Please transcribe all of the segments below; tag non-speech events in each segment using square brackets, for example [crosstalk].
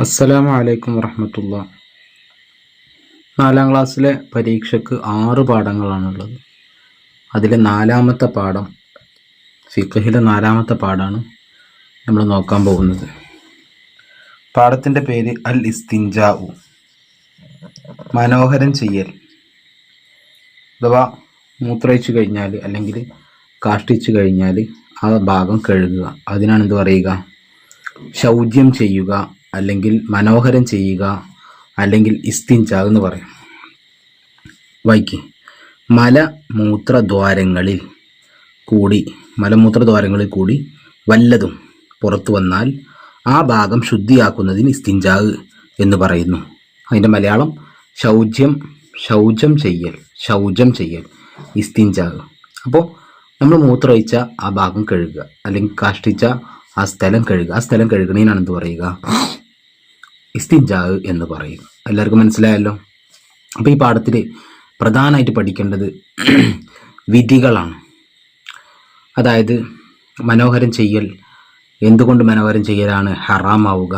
അസ്സലാമു അലൈക്കും വറഹമത്തുള്ള. നാലാം ക്ലാസ്സിലെ പരീക്ഷയ്ക്ക് ആറ് പാഠങ്ങളാണുള്ളത്. അതിലെ നാലാമത്തെ പാഠം ഫിഖഹിലെ നാലാമത്തെ പാഠമാണ് നമ്മൾ നോക്കാൻ പോകുന്നത്. പാഠത്തിന്റെ പേര് അൽ ഇസ്തിൻജാഉ മനോഹരം ചെയ്യൽ. അഥവാ മൂത്രയിച്ചു കഴിഞ്ഞാൽ അല്ലെങ്കിൽ കാഷ്ടിച്ചു കഴിഞ്ഞാൽ ആ ഭാഗം കഴുകുക. അതിനാണ് എന്ത് പറയുക? ശൗചം ചെയ്യുക. അല്ലെങ്കിൽ മനോഹരം ചെയ്യുക അല്ലെങ്കിൽ ഇസ്തിഞ്ച എന്ന് പറയും. വൈക്കി. മലമൂത്രദ്വാരങ്ങളിൽ കൂടി മലമൂത്രദ്വാരങ്ങളിൽ കൂടി വല്ലതും പുറത്തു വന്നാൽ ആ ഭാഗം ശുദ്ധിയാക്കുന്നതിന് ഇസ്തിഞ്ചാവ് എന്ന് പറയുന്നു. അതിന്റെ മലയാളം ശൗചം ശൗചം ചെയ്യൽ ശൗചം ചെയ്യൽ ഇസ്തിഞ്ചാവ് അപ്പോൾ നമ്മൾ മൂത്രമൊഴിച്ച ആ ഭാഗം കഴുകുക അല്ലെങ്കിൽ കാഷ്ടിച്ച ആ സ്ഥലം കഴുകുക. ആ സ്ഥലം കഴുകണേനാണ് എന്ത് പറയുക? ഇസ്തിൻജാവ് എന്ന് പറയും. എല്ലാവർക്കും മനസ്സിലായല്ലോ? അപ്പോൾ ഈ പാഠത്തിൽ പ്രധാനമായിട്ട് പഠിക്കേണ്ടത് [clears throat] വിധികളാണ്. അതായത് മനോഹരം ചെയ്യൽ എന്തുകൊണ്ട് മനോഹരം ചെയ്യലാണ് ഹറാമാവുക?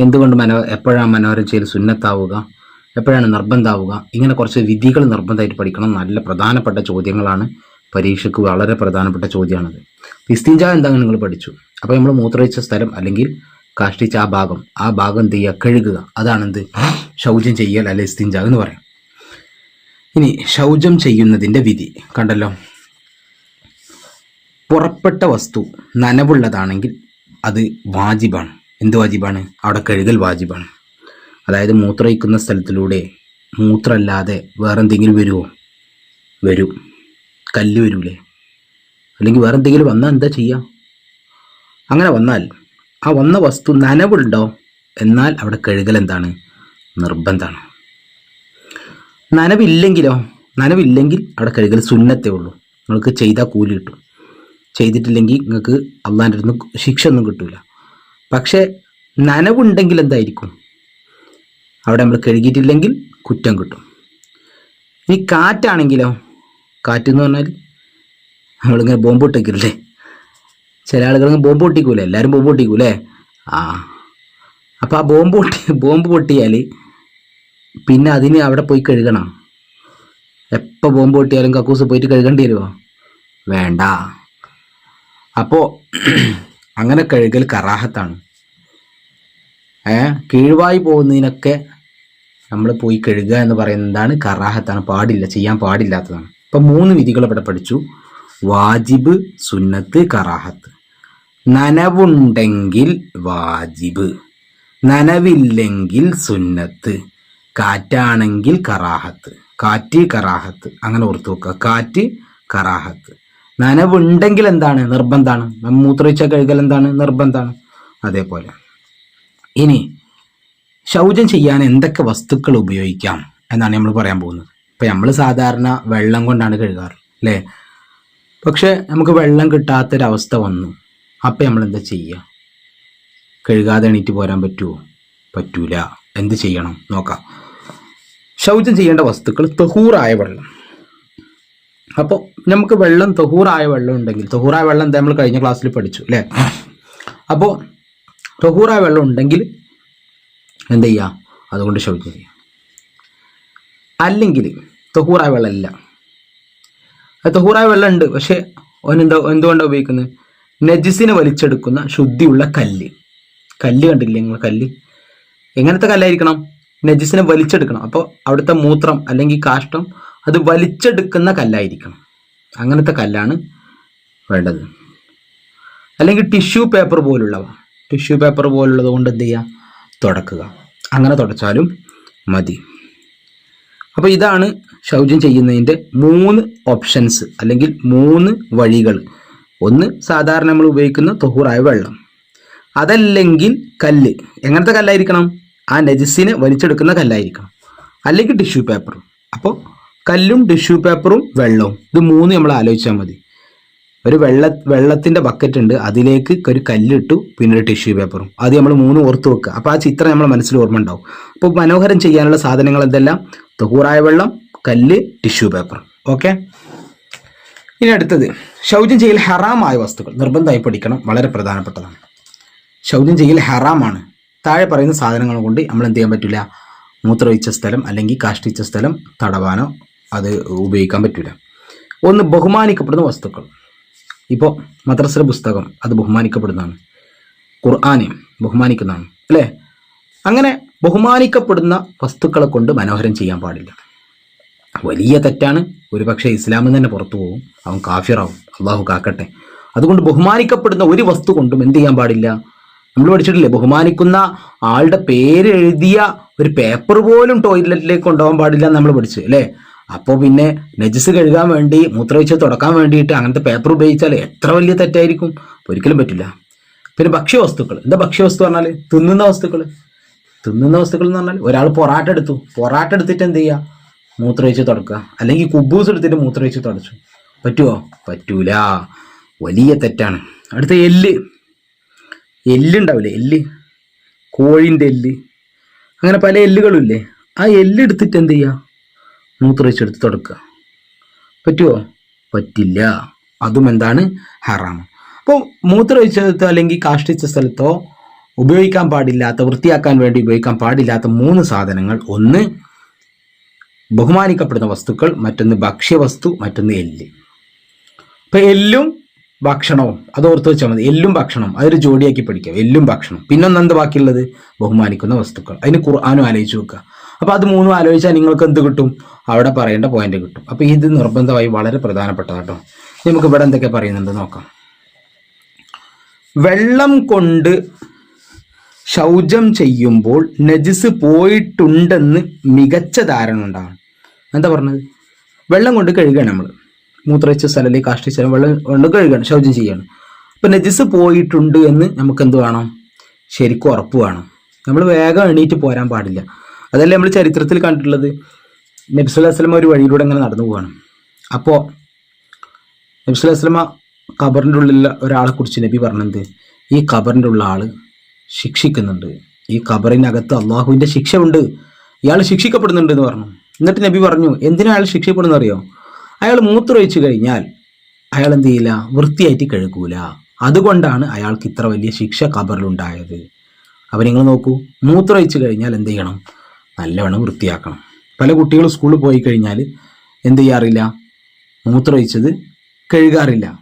എന്തുകൊണ്ട് മനോ എപ്പോഴാണ് മനോഹരം ചെയ്യൽ സുന്നത്താവുക? എപ്പോഴാണ് നിർബന്ധമാവുക ഇങ്ങനെ കുറച്ച് വിധികൾ നിർബന്ധമായിട്ട് പഠിക്കണം. നല്ല പ്രധാനപ്പെട്ട ചോദ്യങ്ങളാണ് പരീക്ഷയ്ക്ക് വളരെ പ്രധാനപ്പെട്ട ചോദ്യമാണത്. ഇസ്തിജ എന്താണെന്ന് നിങ്ങൾ പഠിച്ചു? അപ്പോൾ നമ്മൾ മൂത്രയിച്ച സ്ഥലം അല്ലെങ്കിൽ കാഷ്ടിച്ച ആ ഭാഗം ആ ഭാഗം എന്ത് ചെയ്യുക? കഴുകുക. അതാണെന്ത്? ശൗചം ചെയ്യൽ അല്ലെ ഇസ്തിഞ്ച എന്ന് പറയാം. ഇനി ശൗചം ചെയ്യുന്നതിന്റെ വിധി കണ്ടല്ലോ. പുറപ്പെട്ട വസ്തു നനവുള്ളതാണെങ്കിൽ അത് വാജിബാണ്. എന്ത് വാജിബാണ്? അവിടെ കഴുകൽ വാജിബാണ്. അതായത് മൂത്രയിക്കുന്ന സ്ഥലത്തിലൂടെ മൂത്രമല്ലാതെ വേറെ എന്തെങ്കിലും വരുമോ വരും. കല്ല് വരൂലേ? അല്ലെങ്കിൽ വേറെ എന്തെങ്കിലും വന്നാൽ എന്താ ചെയ്യുക? അങ്ങനെ വന്നാൽ ആ വന്ന വസ്തു നനവുണ്ടോ? എന്നാൽ അവിടെ കഴുകൽ എന്താണ്? നിർബന്ധമാണ്. നനവില്ലെങ്കിലോ? നനവില്ലെങ്കിൽ അവിടെ കഴുകൽ സുന്നത്തേ ഉള്ളൂ. നിങ്ങൾക്ക് ചെയ്താൽ കൂലി കിട്ടും. ചെയ്തിട്ടില്ലെങ്കിൽ നിങ്ങൾക്ക് അള്ളാന്റെ അടുത്ത് ശിക്ഷ ഒന്നും കിട്ടില്ല പക്ഷേ നനവുണ്ടെങ്കിൽ എന്തായിരിക്കും? അവിടെ നമ്മൾ കഴുകിയിട്ടില്ലെങ്കിൽ കുറ്റം കിട്ടും. ഇനി കാറ്റാണെങ്കിലോ? കാറ്റ് എന്ന് പറഞ്ഞാൽ നമ്മളിങ്ങനെ ബോംബ് പൊട്ടിക്കില്ലേ ചില ആളുകൾ ബോംബ് പൊട്ടിക്കൂലേ? എല്ലാവരും ബോംബ് പൊട്ടിക്കൂലേ? ആ. അപ്പോൾ ആ ബോംബ് പൊട്ടി ബോംബ് പൊട്ടിയാൽ പിന്നെ അതിന് അവിടെ പോയി കഴുകണം. എപ്പോൾ ബോംബ് പൊട്ടിയാലും കക്കൂസ് പോയിട്ട് കഴുകേണ്ടി വരുമോ വേണ്ട. അപ്പോൾ [clears throat] അങ്ങനെ കഴുകൽ കറാഹത്താണ്. ഏ? കീഴ്വായി പോകുന്നതിനൊക്കെ നമ്മൾ പോയി കഴുകുക എന്ന് പറയുന്നതാണ് കറാഹത്താണ്. പാടില്ല ചെയ്യാൻ പാടില്ലാത്തതാണ്. ഇപ്പം മൂന്ന് വിധികൾ ഇവിടെ പഠിച്ചു. വാജിബ് സുന്നത്ത് കറാഹത്ത്. നനവുണ്ടെങ്കിൽ വാജിബ് നനവില്ലെങ്കിൽ സുന്നത്ത് കാറ്റാണെങ്കിൽ കറാഹത്ത് കാറ്റ് കറാഹത്ത് അങ്ങനെ ഓർത്തു വെക്കുക. കാറ്റ് കറാഹത്ത്. നനവുണ്ടെങ്കിൽ എന്താണ്? നിർബന്ധമാണ് മൂത്രവെച്ച കഴുകൽ എന്താണ്? നിർബന്ധമാണ് അതേപോലെ. ഇനി ശൗചം ചെയ്യാൻ എന്തൊക്കെ വസ്തുക്കൾ ഉപയോഗിക്കാം എന്നാണ് നമ്മൾ പറയാൻ പോകുന്നത്. ഇപ്പം നമ്മൾ സാധാരണ വെള്ളം കൊണ്ടാണ് കഴുകാറ് അല്ലേ? പക്ഷേ നമുക്ക് വെള്ളം കിട്ടാത്തൊരവസ്ഥ വന്നു. അപ്പം നമ്മൾ എന്താ ചെയ്യുക കഴുകാതെ എണീറ്റ് പോരാൻ പറ്റുമോ പറ്റൂല. എന്ത് ചെയ്യണം? നോക്കാം. ശൗചം ചെയ്യേണ്ട വസ്തുക്കൾ തഹൂറായ വെള്ളം. അപ്പോൾ നമുക്ക് വെള്ളം തഹൂറായ വെള്ളം ഉണ്ടെങ്കിൽ തഹൂറായ വെള്ളം എന്താ നമ്മൾ കഴിഞ്ഞ ക്ലാസ്സിൽ പഠിച്ചു അല്ലേ? അപ്പോൾ തഹൂറായ വെള്ളം ഉണ്ടെങ്കിൽ എന്ത് ചെയ്യുക അതുകൊണ്ട് ശൗചം ചെയ്യുക അല്ലെങ്കിൽ തഹൂറായ വെള്ളമില്ല. തഹൂറായ വെള്ളം ഉണ്ട് പക്ഷേ അവൻ എന്താ എന്തുകൊണ്ടാണ് ഉപയോഗിക്കുന്നത്? നജിസിനെ വലിച്ചെടുക്കുന്ന ശുദ്ധിയുള്ള കല്ല്. കല്ല് കണ്ടില്ലേ നിങ്ങൾ കല്ല്? എങ്ങനത്തെ കല്ലായിരിക്കണം? നജിസിനെ വലിച്ചെടുക്കണം. അപ്പോൾ അവിടുത്തെ മൂത്രം അല്ലെങ്കിൽ കാഷ്ടം അത് വലിച്ചെടുക്കുന്ന കല്ലായിരിക്കണം. അങ്ങനത്തെ കല്ലാണ് വേണ്ടത്. അല്ലെങ്കിൽ ടിഷ്യൂ പേപ്പർ പോലുള്ളവ. ടിഷ്യൂ പേപ്പർ പോലുള്ളത് കൊണ്ട് എന്ത് ചെയ്യുക തുടക്കുക. അങ്ങനെ തുടച്ചാലും മതി. അപ്പോൾ ഇതാണ് ശൗചം ചെയ്യുന്നതിന്റെ മൂന്ന് ഓപ്ഷൻസ് അല്ലെങ്കിൽ മൂന്ന് വഴികൾ. ഒന്ന് സാധാരണ നമ്മൾ ഉപയോഗിക്കുന്ന തൊഹൂറായ വെള്ളം. അതല്ലെങ്കിൽ കല്ല്. എങ്ങനത്തെ കല്ലായിരിക്കണം? ആ നജസിനെ വലിച്ചെടുക്കുന്ന കല്ലായിരിക്കണം. അല്ലെങ്കിൽ ടിഷ്യൂ പേപ്പർ അപ്പോൾ കല്ലും ടിഷ്യൂ പേപ്പറും വെള്ളവും. ഇത് മൂന്ന് നമ്മൾ ആലോചിച്ചാൽ മതി. ഒരു വെള്ള വെള്ളത്തിന്റെ ബക്കറ്റ് ഉണ്ട്. അതിലേക്ക് ഒരു കല്ലിട്ടു പിന്നെ ഒരു ടിഷ്യൂ പേപ്പറും അത് നമ്മൾ മൂന്ന് ഓർത്ത് വെക്കുക. അപ്പോൾ ആ ചിത്രം നമ്മൾ മനസ്സിൽ ഓർമ്മ ഉണ്ടാവും. അപ്പോൾ മനോഹരം ചെയ്യാനുള്ള സാധനങ്ങൾ എന്തെല്ലാം? തൊഹൂറായ വെള്ളം കല്ല് ടിഷ്യൂ പേപ്പർ ഓക്കെ ഇനി അടുത്തത്. ശൗചം ചെയ്യൽ ഹറാമായ വസ്തുക്കൾ. നിർബന്ധമായി പഠിക്കണം. വളരെ പ്രധാനപ്പെട്ടതാണ്. ശൗചം ചെയ്യൽ ഹറാമാണ്. താഴെ പറയുന്ന സാധനങ്ങൾ കൊണ്ട് നമ്മൾ എന്ത് ചെയ്യാൻ പറ്റില്ല മൂത്രമൊഴിച്ച സ്ഥലം അല്ലെങ്കിൽ കാഷ്ടിച്ച സ്ഥലം തടവാനോ അത് ഉപയോഗിക്കാൻ പറ്റില്ല ഒന്ന് ബഹുമാനിക്കപ്പെടുന്ന വസ്തുക്കൾ. ഇപ്പോൾ മദ്രസ പുസ്തകം അത് ബഹുമാനിക്കപ്പെടുന്നതാണ്. ഖുർആാനെ ബഹുമാനിക്കുന്നതാണ്. അല്ലേ? അങ്ങനെ ബഹുമാനിക്കപ്പെടുന്ന വസ്തുക്കളെ കൊണ്ട് മനോഹരം ചെയ്യാൻ പാടില്ല. വലിയ തെറ്റാണ്. ഒരുപക്ഷെ ഇസ്ലാമിൽ തന്നെ പുറത്തു പോകും. അവൻ കാഫിറാവും. അള്ളാഹു കാക്കട്ടെ. അതുകൊണ്ട് ബഹുമാനിക്കപ്പെടുന്ന ഒരു വസ്തു കൊണ്ടും എന്ത് ചെയ്യാൻ പാടില്ല? നമ്മൾ പഠിച്ചിട്ടില്ലേ? ബഹുമാനിക്കുന്ന ആളുടെ പേര് എഴുതിയ ഒരു പേപ്പർ പോലും ടോയ്ലറ്റിലേക്ക് കൊണ്ടുപോകാൻ പാടില്ല നമ്മൾ പഠിച്ചു അല്ലേ? അപ്പോൾ പിന്നെ നജസ് കഴുകാൻ വേണ്ടി മൂത്രവെച്ച് തുടക്കാൻ വേണ്ടിയിട്ട് അങ്ങനത്തെ പേപ്പർ ഉപയോഗിച്ചാൽ എത്ര വലിയ തെറ്റായിരിക്കും? ഒരിക്കലും പറ്റില്ല. പിന്നെ ഭക്ഷ്യവസ്തുക്കൾ. എന്താ ഭക്ഷ്യവസ്തു പറഞ്ഞാൽ തിന്നുന്ന വസ്തുക്കൾ. തിന്നുന്ന വസ്തുക്കൾ എന്ന് പറഞ്ഞാൽ ഒരാൾ പൊറാട്ട എടുത്തു. പൊറാട്ട എടുത്തിട്ട് എന്ത് ചെയ്യുക? മൂത്രമൊഴിച്ച് തുടക്കുക. അല്ലെങ്കിൽ കുബൂസ് എടുത്തിട്ട് മൂത്രമൊഴിച്ച് തുടച്ചു. പറ്റുമോ പറ്റൂല. വലിയ തെറ്റാണ്. അടുത്ത എല്ല് എല്ലുണ്ടാവില്ലേ എല്ല് കോഴിന്റെ എല്ല് അങ്ങനെ പല എല്ലുകളും ഇല്ലേ? ആ എല്ലെടുത്തിട്ട് എന്ത് ചെയ്യുക? മൂത്രമൊഴിച്ചെടുത്ത് തുടക്കുക. പറ്റുമോ പറ്റില്ല. അതും എന്താണ്? ഹറാം. അപ്പോൾ മൂത്രമൊഴിച്ചെടുത്തോ അല്ലെങ്കിൽ കാഷ്ടിച്ച സ്ഥലത്തോ ഉപയോഗിക്കാൻ പാടില്ലാത്ത വൃത്തിയാക്കാൻ വേണ്ടി ഉപയോഗിക്കാൻ പാടില്ലാത്ത മൂന്ന് സാധനങ്ങൾ. ഒന്ന് ബഹുമാനിക്കപ്പെടുന്ന വസ്തുക്കൾ മറ്റൊന്ന് ഭക്ഷ്യവസ്തു മറ്റൊന്ന് എല്ല്. ഇപ്പൊ എല്ലും ഭക്ഷണവും അത് ഓർത്ത് വെച്ചാൽ മതി. എല്ലും ഭക്ഷണം അതൊരു ജോഡിയാക്കി പഠിക്കാം എല്ലും ഭക്ഷണം. പിന്നൊന്ന് എന്ത് ബാക്കിയുള്ളത്? ബഹുമാനിക്കുന്ന വസ്തുക്കൾ. അതിന് ഖുർആാനും ആലോചിച്ച് വെക്കുക. അപ്പൊ അത് മൂന്നും ആലോചിച്ചാൽ നിങ്ങൾക്ക് എന്ത് കിട്ടും? അവിടെ പറയേണ്ട പോയിന്റ് കിട്ടും. അപ്പൊ ഇത് നിർബന്ധമായി വളരെ പ്രധാനപ്പെട്ടതാട്ടോ നമുക്ക് ഇവിടെ എന്തൊക്കെ പറയുന്നുണ്ട് നോക്കാം. വെള്ളം കൊണ്ട് ശൗചം ചെയ്യുമ്പോൾ നജിസ് പോയിട്ടുണ്ടെന്ന് മികച്ച ധാരണ ഉണ്ടാവണം. എന്താ പറഞ്ഞത്? വെള്ളം കൊണ്ട് കഴുകുകയാണ് നമ്മൾ മൂത്രവെച്ച സ്ഥലം അല്ലെങ്കിൽ കാഷ്ടിച്ച സ്ഥലം വെള്ളം കൊണ്ട് കഴുകണം ശൗചം ചെയ്യണം. അപ്പം നജിസ് പോയിട്ടുണ്ട് എന്ന് നമുക്ക് എന്ത് വേണം? ശരിക്കും ഉറപ്പ് വേണം. നമ്മൾ വേഗം എണീറ്റ് പോരാൻ പാടില്ല. അതല്ലേ നമ്മൾ ചരിത്രത്തിൽ കണ്ടിട്ടുള്ളത്? നബ്സുല്ലാ വസ്ലമ ഒരു വഴിയിലൂടെ ഇങ്ങനെ നടന്നു പോവാണ്. അപ്പോൾ നബ്സുല്ലാ വസ്ലമ ഖബറിന്റെ ഉള്ളിലുള്ള ഒരാളെ കുറിച്ച് നബി പറഞ്ഞത് ഈ ഖബറിന്റെ ഉള്ള ആൾ ശിക്ഷിക്കുന്നുണ്ട്. ഈ ഖബറിനകത്ത് അള്ളാഹുവിന്റെ ശിക്ഷ ഉണ്ട് ഇയാൾ ശിക്ഷിക്കപ്പെടുന്നുണ്ട് എന്ന് പറഞ്ഞു. എന്നിട്ട് നബി പറഞ്ഞു എന്തിനാ അയാൾ ശിക്ഷിക്കപ്പെടുന്ന അറിയോ അയാൾ മൂത്രമൊഴിച്ചു കഴിഞ്ഞാൽ അയാൾ എന്ത് ചെയ്യില്ല? വൃത്തിയായിട്ട് കഴുകൂല. അതുകൊണ്ടാണ് അയാൾക്ക് ഇത്ര വലിയ ശിക്ഷ ഖബറിലുണ്ടായത്. അപ്പം നിങ്ങൾ നോക്കൂ മൂത്രമൊഴിച്ചു കഴിഞ്ഞാൽ എന്ത് ചെയ്യണം? നല്ലവണ്ണം വൃത്തിയാക്കണം. പല കുട്ടികൾ സ്കൂളിൽ പോയി കഴിഞ്ഞാൽ എന്ത് ചെയ്യാറില്ല? മൂത്രമൊഴിച്ചത് കഴുകാറില്ല.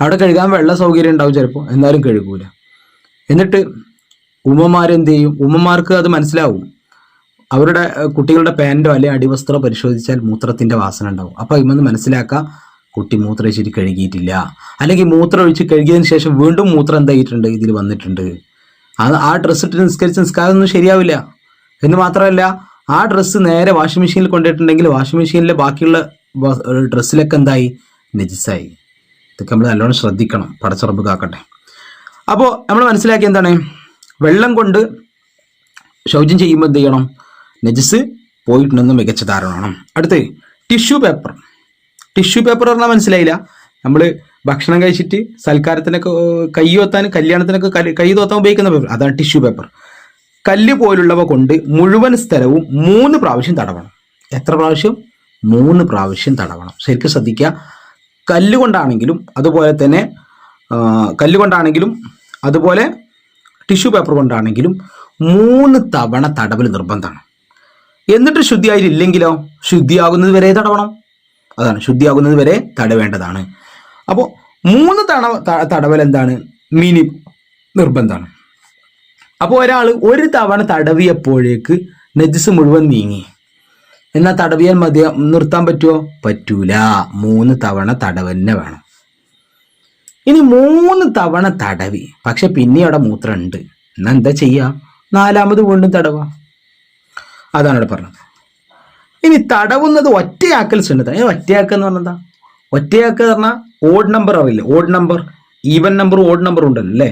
അവിടെ കഴുകാൻ വെള്ള സൗകര്യം ഉണ്ടാവും ചിലപ്പോൾ എന്നാലും കഴുകൂല. എന്നിട്ട് ഉമ്മമാരെന്ത് ചെയ്യും ഉമ്മമാർക്ക് അത് മനസ്സിലാവും. അവരുടെ കുട്ടികളുടെ പാന്റോ അല്ലെങ്കിൽ അടിവസ്ത്രം പരിശോധിച്ചാൽ മൂത്രത്തിന്റെ വാസന ഉണ്ടാവും. അപ്പോൾ ഇമെന്ന് മനസ്സിലാക്കാം കുട്ടി മൂത്രമൊഴിച്ചിട്ട് കഴുകിയിട്ടില്ല. അല്ലെങ്കിൽ മൂത്രം ഒഴിച്ച് കഴുകിയതിന് ശേഷം വീണ്ടും മൂത്രം എന്തായിട്ടുണ്ട്? ഇതിൽ വന്നിട്ടുണ്ട്. അത് ആ ഡ്രസ്സ് ഇട്ട് നിസ്കരിച്ച് നിസ്കാരമൊന്നും ശരിയാവില്ല. എന്ന് മാത്രമല്ല ആ ഡ്രസ്സ് നേരെ വാഷിംഗ് മെഷീനിൽ കൊണ്ടിട്ടുണ്ടെങ്കിൽ വാഷിംഗ് മെഷീനിലെ ബാക്കിയുള്ള ഡ്രസ്സിലൊക്കെ എന്തായി? നജിസായി ഇതൊക്കെ നമ്മൾ നല്ലോണം ശ്രദ്ധിക്കണം. പടച്ചുറപ്പ് കാക്കട്ടെ. അപ്പോൾ നമ്മൾ മനസ്സിലാക്കിയ എന്താണ്? വെള്ളം കൊണ്ട് ശൗചം ചെയ്യുമ്പോൾ എന്ത് ചെയ്യണം? നജസ് പോയിട്ടുണ്ടെന്ന് മികച്ച ധാരണ വേണം അടുത്ത് ടിഷ്യൂ പേപ്പർ. ടിഷ്യൂ പേപ്പർ പറഞ്ഞാൽ മനസ്സിലായില്ല. നമ്മൾ ഭക്ഷണം കഴിച്ചിട്ട് സൽക്കാരത്തിനൊക്കെ കൈ തോത്താൻ കല്യാണത്തിനൊക്കെ കൈ തോത്താൻ ഉപയോഗിക്കുന്ന പേപ്പർ. അതാണ് ടിഷ്യൂ പേപ്പർ. കല്ല് പോലുള്ളവ കൊണ്ട് മുഴുവൻ സ്ഥലവും മൂന്ന് പ്രാവശ്യം തടവണം. എത്ര പ്രാവശ്യം? മൂന്ന് പ്രാവശ്യം തടവണം. ശരിക്കും ശ്രദ്ധിക്കുക കല്ലുകൊണ്ടാണെങ്കിലും അതുപോലെ തന്നെ കല്ലുകൊണ്ടാണെങ്കിലും കല്ല് കൊണ്ടാണെങ്കിലും അതുപോലെ ടിഷ്യൂ പേപ്പർ കൊണ്ടാണെങ്കിലും മൂന്ന് തവണ തടവൽ നിർബന്ധമാണ്. എന്നിട്ട് ശുദ്ധിയായിട്ടില്ലെങ്കിലോ? ശുദ്ധിയാകുന്നത് വരെ തടവണം. അതാണ് ശുദ്ധിയാകുന്നത് വരെ തടവേണ്ടതാണ്. അപ്പോൾ മൂന്ന് തണ തടവൽ എന്താണ്? മിനി നിർബന്ധമാണ്. അപ്പോൾ ഒരാൾ ഒരു തവണ തടവിയപ്പോഴേക്ക് നജസ് മുഴുവൻ നീങ്ങി. എന്നാൽ തടവിയാൽ മതി നിർത്താൻ പറ്റുമോ പറ്റൂല. മൂന്ന് തവണ തടവന്നെ വേണം. ഇനി മൂന്ന് തവണ തടവി. പക്ഷെ പിന്നെ അവിടെ മൂത്രം ഉണ്ട് എന്നാ എന്താ ചെയ്യുക നാലാമത് വീണ്ടും തടവാ. അതാണ് ഇവിടെ പറഞ്ഞത്. ഇനി തടവുന്നത് ഒറ്റയാക്കൽ സുന്നത്താണ് ഈ ഒറ്റയാക്കൽ എന്ന് പറഞ്ഞാൽ എന്താ? എന്ന് പറഞ്ഞാൽ ഓഡ് നമ്പർ അറിയില്ല? Odd number even number odd number ഉണ്ടല്ലോ അല്ലേ?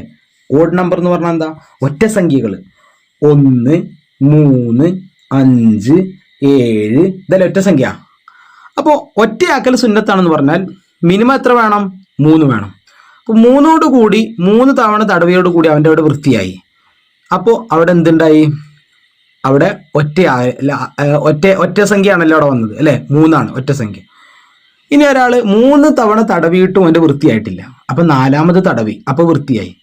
ഓഡ് നമ്പർ എന്ന് പറഞ്ഞാൽ എന്താ? ഒറ്റ സംഖ്യകൾ ഒന്ന് മൂന്ന് അഞ്ച് ഏഴ് ഇതല്ല ഒറ്റ സംഖ്യ. അപ്പോൾ ഒറ്റയാക്കൽ സുന്നത്താണെന്ന് പറഞ്ഞാൽ മിനിമം എത്ര വേണം? മൂന്ന് വേണം. മൂന്നോട് കൂടി മൂന്ന് തവണ തടവിയോട് കൂടി അവന്റെ അവിടെ വൃത്തിയായി. അപ്പോൾ അവിടെ എന്തുണ്ടായി? അവിടെ ഒറ്റ ഒറ്റ ഒറ്റ സംഖ്യയാണല്ലോ അവിടെ വന്നത് അല്ലേ? മൂന്നാണ് ഒറ്റ സംഖ്യ. ഇനി ഒരാൾ മൂന്ന് തവണ തടവിയിട്ടും അവന്റെ വൃത്തിയായിട്ടില്ല. അപ്പം നാലാമത് തടവി അപ്പോൾ വൃത്തിയായി.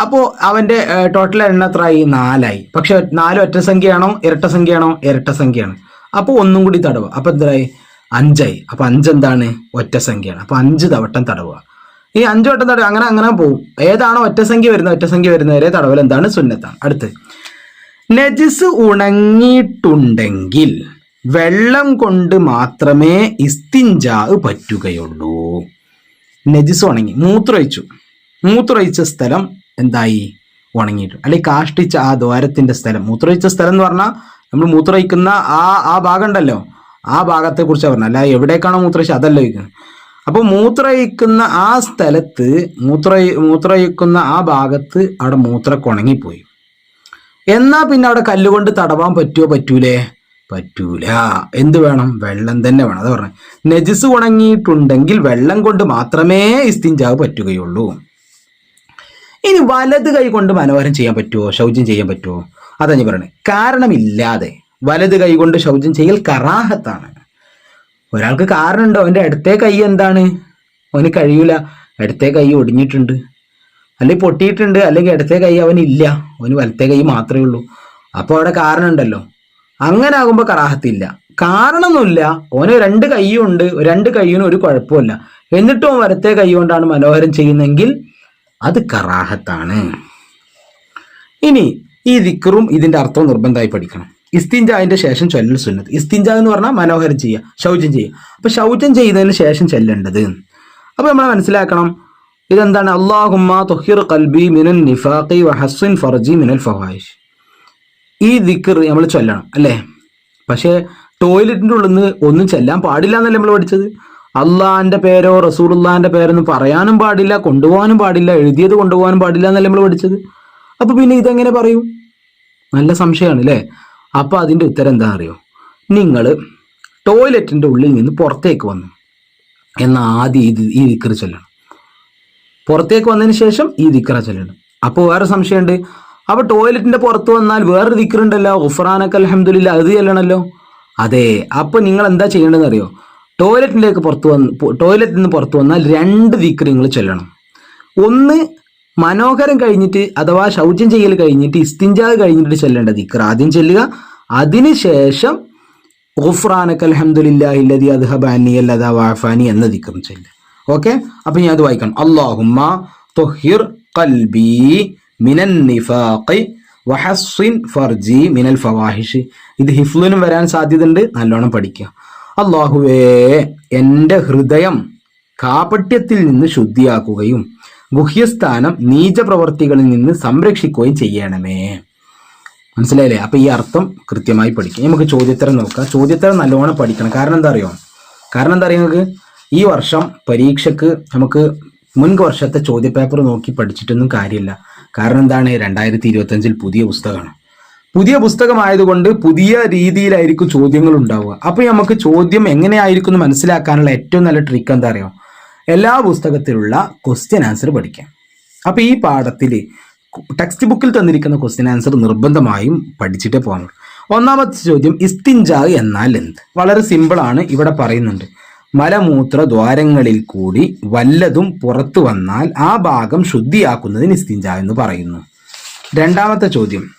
അപ്പോൾ അവന്റെ ടോട്ടൽ എണ്ണം എത്രയായി നാലായി. പക്ഷെ നാല് ഒറ്റ സംഖ്യയാണോ? ഇരട്ട സംഖ്യയാണോ? ഇരട്ട സംഖ്യയാണ്. അപ്പോൾ ഒന്നും കൂടി തടവുക അപ്പോൾ എത്രയായി അഞ്ചായി. അപ്പോൾ അഞ്ചെന്താണ്? ഒറ്റ സംഖ്യയാണ്. അപ്പോൾ അഞ്ച് തവട്ടം തടവുക. ഈ അഞ്ചു വട്ടം തടവ് അങ്ങനെ അങ്ങനെ പോകും ഏതാണോ ഒറ്റസംഖ്യ വരുന്നത് ഒറ്റ സംഖ്യ വരുന്നവരെ തടവൽ എന്താണ്? സുന്നത്താണ് അടുത്ത്. നജിസ് ഉണങ്ങിയിട്ടുണ്ടെങ്കിൽ വെള്ളം കൊണ്ട് മാത്രമേ ഇസ്തിഞ്ചാ പറ്റുകയുള്ളൂ. നജിസ് ഉണങ്ങി. മൂത്രൊഴിച്ചു മൂത്രൊഴിച്ച സ്ഥലം എന്തായി? ഉണങ്ങിയിട്ടു അല്ലെങ്കിൽ കാഷ്ടിച്ച ആ ദ്വാരത്തിന്റെ സ്ഥലം. മൂത്രൊഴിച്ച സ്ഥലം എന്ന് പറഞ്ഞാൽ നമ്മൾ മൂത്രമൊഴിക്കുന്ന ആ ആ ഭാഗം ഉണ്ടല്ലോ. ആ ഭാഗത്തെ കുറിച്ചാണ് പറഞ്ഞത്. അല്ല എവിടേക്കാണോ മൂത്രമൊഴിച്ചത്? അതല്ല ചോദിക്കുന്നത്. അപ്പോൾ മൂത്രയിക്കുന്ന ആ സ്ഥലത്ത് മൂത്ര മൂത്രയിക്കുന്ന ആ ഭാഗത്ത് അവിടെ മൂത്രമൊക്കെ ഉണങ്ങിപ്പോയി എന്നാ പിന്നെ അവിടെ കല്ലുകൊണ്ട് തടവാൻ പറ്റുമോ പറ്റൂലേ. പറ്റൂല. എന്ത് വേണം? വെള്ളം തന്നെ വേണം. അത് പറഞ്ഞു. നജിസ് ഉണങ്ങിയിട്ടുണ്ടെങ്കിൽ വെള്ളം കൊണ്ട് മാത്രമേ ഇസ്തിഞ്ചാവ് പറ്റുകയുള്ളൂ. ഇനി വലത് കൈ കൊണ്ട് മനോഹരം ചെയ്യാൻ പറ്റുമോ ശൗചം ചെയ്യാൻ പറ്റുമോ അതാ ഞാൻ കാരണമില്ലാതെ വലത് കൈ കൊണ്ട് ശൗചം ചെയ്യൽ കറാഹത്താണ്. ഒരാൾക്ക് കാരണമുണ്ടോ അവന്റെ അടുത്തേ കൈ എന്താണ്? അവന് കഴിയൂല. അടുത്തേ കൈ ഒടിഞ്ഞിട്ടുണ്ട്. അല്ലെങ്കിൽ പൊട്ടിയിട്ടുണ്ട്. അല്ലെങ്കിൽ ഇടത്തെ കൈ അവനില്ല. അവന് വലത്തെ കൈ മാത്രമേ ഉള്ളൂ. അപ്പോൾ അവിടെ കാരണം ഉണ്ടല്ലോ അങ്ങനെ ആകുമ്പോൾ കറാഹത്തില്ല കാരണമൊന്നുമില്ല. ഓന് രണ്ട് കൈയും ഉണ്ട് രണ്ട് കൈയിനും ഒരു കുഴപ്പമില്ല എന്നിട്ടും അവൻ വലത്തെ കൈ കൊണ്ടാണ് മനോഹരം ചെയ്യുന്നതെങ്കിൽ അത് കറാഹത്താണ്. ഇനി ഈ ദിക്റും ഇതിന്റെ അർത്ഥവും നിർബന്ധമായി പഠിക്കണം. ഇസ്തിഞ്ചായതിന്റെ ശേഷം ചൊല്ലൽ സുന്നത്ത്. ഇസ്തിൻജ എന്ന് പറഞ്ഞാൽ മനോഹരം ചെയ്യുക ശൗചം ചെയ്യുക. അപ്പൊ ശൗചം ചെയ്തതിന് ശേഷം ചൊല്ലേണ്ടത്. അപ്പൊ നമ്മൾ മനസ്സിലാക്കണം ഇതെന്താണ്? അള്ളാഹുമ്മ തൊഹിർ ഫർജി മിനൽ ഈ ദിക്കർ നമ്മൾ ചൊല്ലണം അല്ലേ? പക്ഷേ ടോയ്ലറ്റിന്റെ ഉള്ളിൽ നിന്ന് ഒന്നും ചെല്ലാൻ പാടില്ല എന്നല്ലേ നമ്മൾ പഠിച്ചത്? അള്ളാഹിന്റെ പേരോ റസൂലുള്ളാന്റെ പേരൊന്നും പറയാനും പാടില്ല കൊണ്ടുപോകാനും പാടില്ല എഴുതിയത് കൊണ്ടുപോകാനും പാടില്ല എന്നല്ലേ നമ്മൾ പഠിച്ചത്? അപ്പൊ പിന്നെ ഇതെങ്ങനെ പറയും? നല്ല സംശയമാണ് അല്ലേ? അപ്പൊ അതിന്റെ ഉത്തരം എന്താ അറിയോ നിങ്ങൾ ടോയ്ലറ്റിന്റെ ഉള്ളിൽ നിന്ന് പുറത്തേക്ക് വന്നു. എന്ന ആദ്യം ഇത് ഈ ദിക്കർ ചൊല്ലണം. പുറത്തേക്ക് വന്നതിന് ശേഷം ഈ വിക്ര ചൊല്ലണം. അപ്പോൾ വേറെ സംശയമുണ്ട്. അപ്പോൾ ടോയ്ലറ്റിന്റെ പുറത്ത് വന്നാൽ വേറൊരു ദിക്റുണ്ടല്ലോ ഉഫ്രാനൊക്കെ അലഹമ്മദില്ല അത് ചെല്ലണമല്ലോ അതെ അപ്പോൾ നിങ്ങൾ എന്താ ചെയ്യേണ്ടതെന്ന് അറിയോ ടോയ്ലറ്റിലേക്ക് പുറത്ത് വന്ന് ടോയ്ലറ്റിൽ നിന്ന് പുറത്ത് വന്നാൽ രണ്ട് ദിക്ർ നിങ്ങൾ ചൊല്ലണം. ഒന്ന് മനോഹരം കഴിഞ്ഞിട്ട് അഥവാ ശൗചം ചെയ്യൽ കഴിഞ്ഞിട്ട് ഇസ്തിഞ്ചാൽ കഴിഞ്ഞിട്ട് ചെല്ലേണ്ട ദിക്ർ ആദ്യം ചെല്ലുക. അതിനുശേഷം ഗുഫ്രാനക്ക് അൽഹംദുലില്ലാഹില്ലദി അദ്ഹബാനി അല്ലാ വാഫാനി എന്ന ദിക്കറും ചെല്ലുക. ഓക്കെ? അപ്പൊ ഞാൻ അത് വായിക്കണം. അള്ളാഹുമ്മ തൊഹിർ കൽബി മിനൻ നിഫാഖി വഹസ്വിൻ ഫർജി മിനൽ ഫവാഹിഷ്. ഇത് ഹിഫ്ലിനും വരാൻ സാധ്യതയുണ്ട്. നല്ലോണം പഠിക്കുക. അള്ളാഹുവേ എന്റെ ഹൃദയം കാപട്യത്തിൽ നിന്ന് ശുദ്ധിയാക്കുകയും ഗുഹ്യസ്ഥാനം നീചപ്രവർത്തികളിൽ നിന്ന് സംരക്ഷിക്കുകയും ചെയ്യണമേ. മനസ്സിലായില്ലേ? അപ്പൊ ഈ അർത്ഥം കൃത്യമായി പഠിക്കാം. നമുക്ക് ചോദ്യത്തരം നോക്കാം. ചോദ്യത്തരം നല്ലോണം പഠിക്കണം. കാരണം എന്താ അറിയോ? കാരണം എന്താ അറിയാം ഈ വർഷം പരീക്ഷക്ക് നമുക്ക് മുൻ വർഷത്തെ ചോദ്യപേപ്പർ നോക്കി പഠിച്ചിട്ടൊന്നും കാര്യമില്ല. കാരണം എന്താണ്? രണ്ടായിരത്തി ഇരുപത്തഞ്ചിൽ പുതിയ പുസ്തകമാണ്. പുതിയ പുസ്തകമായതുകൊണ്ട് പുതിയ രീതിയിലായിരിക്കും ചോദ്യങ്ങൾ ഉണ്ടാവുക. അപ്പൊ നമുക്ക് ചോദ്യം എങ്ങനെയായിരിക്കും എന്ന് മനസ്സിലാക്കാനുള്ള ഏറ്റവും നല്ല ട്രിക്ക് എന്താ അറിയോ? എല്ലാ പുസ്തകത്തിലുള്ള ക്വസ്റ്റ്യൻ ആൻസർ പഠിക്കാം. അപ്പോൾ ഈ പാഠത്തിൽ ടെക്സ്റ്റ് ബുക്കിൽ തന്നിരിക്കുന്ന ക്വസ്റ്റ്യൻ ആൻസർ നിർബന്ധമായും പഠിച്ചിട്ടേ പോകണം ഒന്നാമത്തെ ചോദ്യം ഇസ്തിൻജാ എന്നാൽ എന്ത്? വളരെ സിമ്പിളാണ് ഇവിടെ പറയുന്നുണ്ട്. മലമൂത്ര ദ്വാരങ്ങളിൽ കൂടി വല്ലതും പുറത്തു വന്നാൽ ആ ഭാഗം ശുദ്ധിയാക്കുന്നതിന് ഇസ്തിൻജ എന്ന് പറയുന്നു. രണ്ടാമത്തെ ചോദ്യം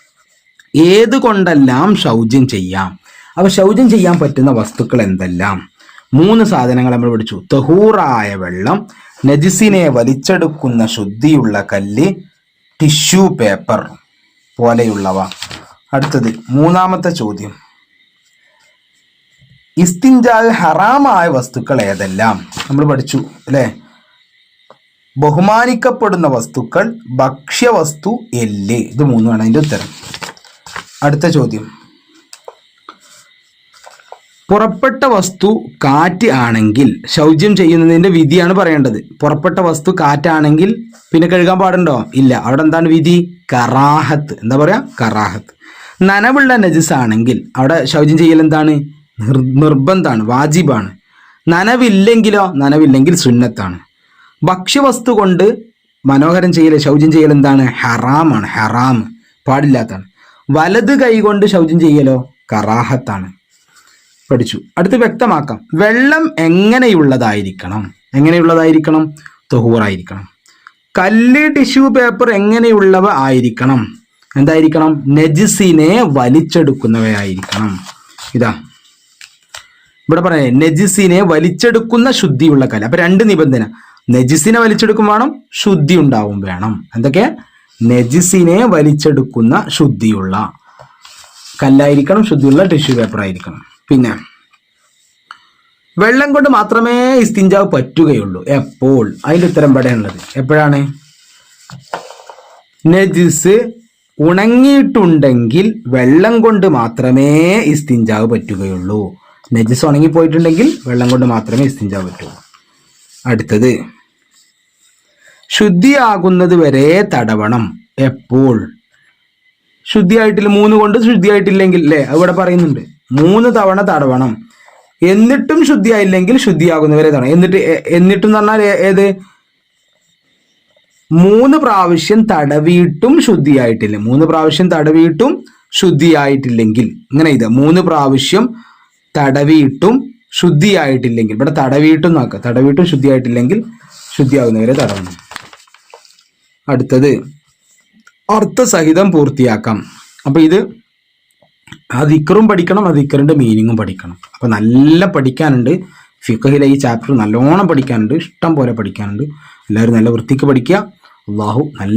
ഏത് കൊണ്ടെല്ലാം ശൗചം ചെയ്യാം? അപ്പോൾ ശൗചം ചെയ്യാൻ പറ്റുന്ന വസ്തുക്കൾ എന്തെല്ലാം? മൂന്ന് സാധനങ്ങൾ നമ്മൾ പഠിച്ചു തഹൂറായ വെള്ളം നജിസിനെ വലിച്ചെടുക്കുന്ന ശുദ്ധിയുള്ള കല്ല് ടിഷ്യൂ പേപ്പർ പോലെയുള്ളവ. അടുത്തത് മൂന്നാമത്തെ ചോദ്യം. ഇസ്തിഞ്ചാൽ ഹറാമായ വസ്തുക്കൾ ഏതെല്ലാം? നമ്മൾ പഠിച്ചു അല്ലേ? ബഹുമാനിക്കപ്പെടുന്ന വസ്തുക്കൾ ഭക്ഷ്യവസ്തു എല്ല്. ഇത് മൂന്നുമാണ് അതിന്റെ ഉത്തരം. അടുത്ത ചോദ്യം. പുറപ്പെട്ട വസ്തു കാറ്റ് ആണെങ്കിൽ ശൗചം ചെയ്യുന്നതിന്റെ വിധിയാണ് പറയേണ്ടത്. പുറപ്പെട്ട വസ്തു കാറ്റാണെങ്കിൽ പിന്നെ കഴുകാൻ പാടുണ്ടോ? ഇല്ല. അവിടെ എന്താണ് വിധി? കറാഹത്ത്. എന്താ പറയാ? കറാഹത്ത്. നനവുള്ള നജസ് ആണെങ്കിൽ അവിടെ ശൗചം ചെയ്യൽ എന്താണ്? നിർ നിർബന്ധമാണ് വാജിബാണ്. നനവില്ലെങ്കിലോ? നനവില്ലെങ്കിൽ സുന്നത്താണ്. ഭക്ഷ്യവസ്തു കൊണ്ട് മനോഹരം ചെയ്യൽ ശൗചം ചെയ്യൽ എന്താണ്? ഹറാമാണ്. ഹറാം. പാടില്ലാത്താണ് വലത് കൈ കൊണ്ട് ശൗചം ചെയ്യലോ? കറാഹത്താണ്. പഠിച്ചു. അടുത്ത് വ്യക്തമാക്കാം. വെള്ളം എങ്ങനെയുള്ളതായിരിക്കണം? എങ്ങനെയുള്ളതായിരിക്കണം? തൊഹൂറായിരിക്കണം. കല്ല് ടിഷ്യൂ പേപ്പർ എങ്ങനെയുള്ളവ ആയിരിക്കണം? എന്തായിരിക്കണം? നെജിസിനെ വലിച്ചെടുക്കുന്നവയായിരിക്കണം. ഇതാ. ഇവിടെ പറയാം നെജിസിനെ വലിച്ചെടുക്കുന്ന ശുദ്ധിയുള്ള കല്ല്. അപ്പൊ രണ്ട് നിബന്ധന. നെജിസിനെ വലിച്ചെടുക്കും വേണം ശുദ്ധി ഉണ്ടാവും വേണം. എന്തൊക്കെ? നെജിസിനെ വലിച്ചെടുക്കുന്ന ശുദ്ധിയുള്ള കല്ലായിരിക്കണം ശുദ്ധിയുള്ള ടിഷ്യൂ പേപ്പർ ആയിരിക്കണം പിന്നെ വെള്ളം കൊണ്ട് മാത്രമേ ഇസ്തിഞ്ചാവ് പറ്റുകയുള്ളൂ എപ്പോൾ? അതിന്റെ ഉത്തരം പടയുള്ളത് എപ്പോഴാണ്? നജിസ് ഉണങ്ങിയിട്ടുണ്ടെങ്കിൽ വെള്ളം കൊണ്ട് മാത്രമേ ഇസ്തിഞ്ചാവ് പറ്റുകയുള്ളൂ. നജിസ് ഉണങ്ങിപ്പോയിട്ടുണ്ടെങ്കിൽ വെള്ളം കൊണ്ട് മാത്രമേ ഇസ്തിഞ്ചാവ് പറ്റുള്ളൂ അടുത്തത് ശുദ്ധിയാകുന്നത് വരെ തടവണം എപ്പോൾ? ശുദ്ധിയായിട്ടില്ല മൂന്ന് കൊണ്ട് ശുദ്ധിയായിട്ടില്ലെങ്കിൽ അല്ലേ? അവിടെ പറയുന്നുണ്ട്. മൂന്ന് തവണ തടവണം. എന്നിട്ടും ശുദ്ധിയായില്ലെങ്കിൽ ശുദ്ധിയാകുന്നവരെ തടവണം. എന്നിട്ട് എന്നിട്ടും എന്ന് പറഞ്ഞാൽ ഏത്? മൂന്ന് പ്രാവശ്യം തടവിയിട്ടും ശുദ്ധിയായിട്ടില്ല. മൂന്ന് പ്രാവശ്യം തടവിയിട്ടും ശുദ്ധിയായിട്ടില്ലെങ്കിൽ. ഇങ്ങനെ ഇത്. മൂന്ന് പ്രാവശ്യം തടവിയിട്ടും ശുദ്ധിയായിട്ടില്ലെങ്കിൽ. ഇവിടെ തടവിയിട്ടും നോക്കുക തടവിയിട്ടും ശുദ്ധിയായിട്ടില്ലെങ്കിൽ ശുദ്ധിയാകുന്നവരെ തടവണം. അടുത്തത്. അർത്ഥസഹിതം പൂർത്തിയാക്കാം. അപ്പൊ ഇത് ആ ദിക്കറും പഠിക്കണം ആ ദിക്കറിന്റെ മീനിങ്ങും പഠിക്കണം. അപ്പൊ നല്ല പഠിക്കാനുണ്ട്. ഫിഖഹിലെ ഈ ചാപ്റ്റർ നല്ലോണം പഠിക്കാനുണ്ട്. ഇഷ്ടം പോലെ പഠിക്കാനുണ്ട്. എല്ലാവരും നല്ല വൃത്തിക്ക് പഠിക്കുക. അള്ളാഹു നല്ല